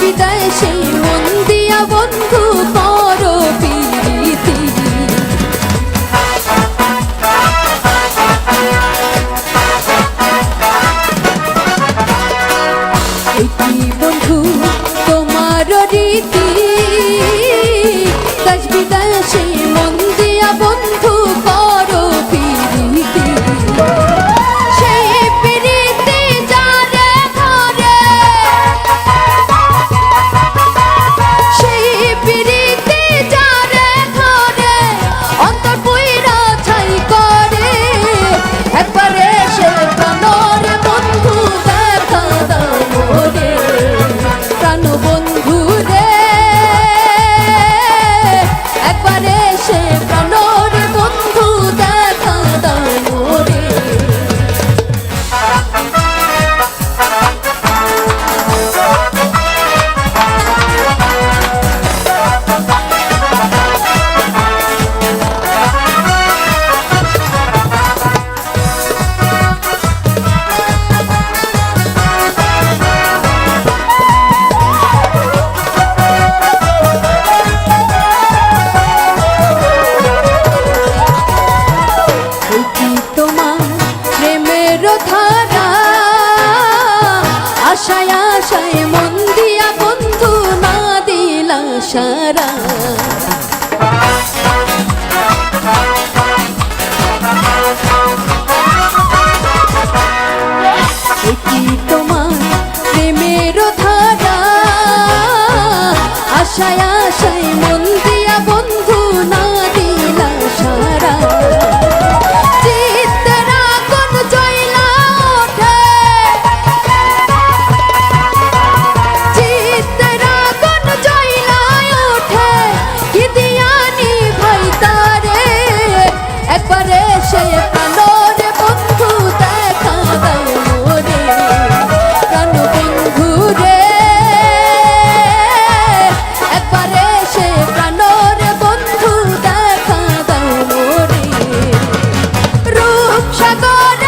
বিদায় সেই মন দিয়া বন্ধু কর আশায় মন দিয়া বন্ধু না দিলা সারা। আশায় আশায় মন দিয়া বন্ধু I agora.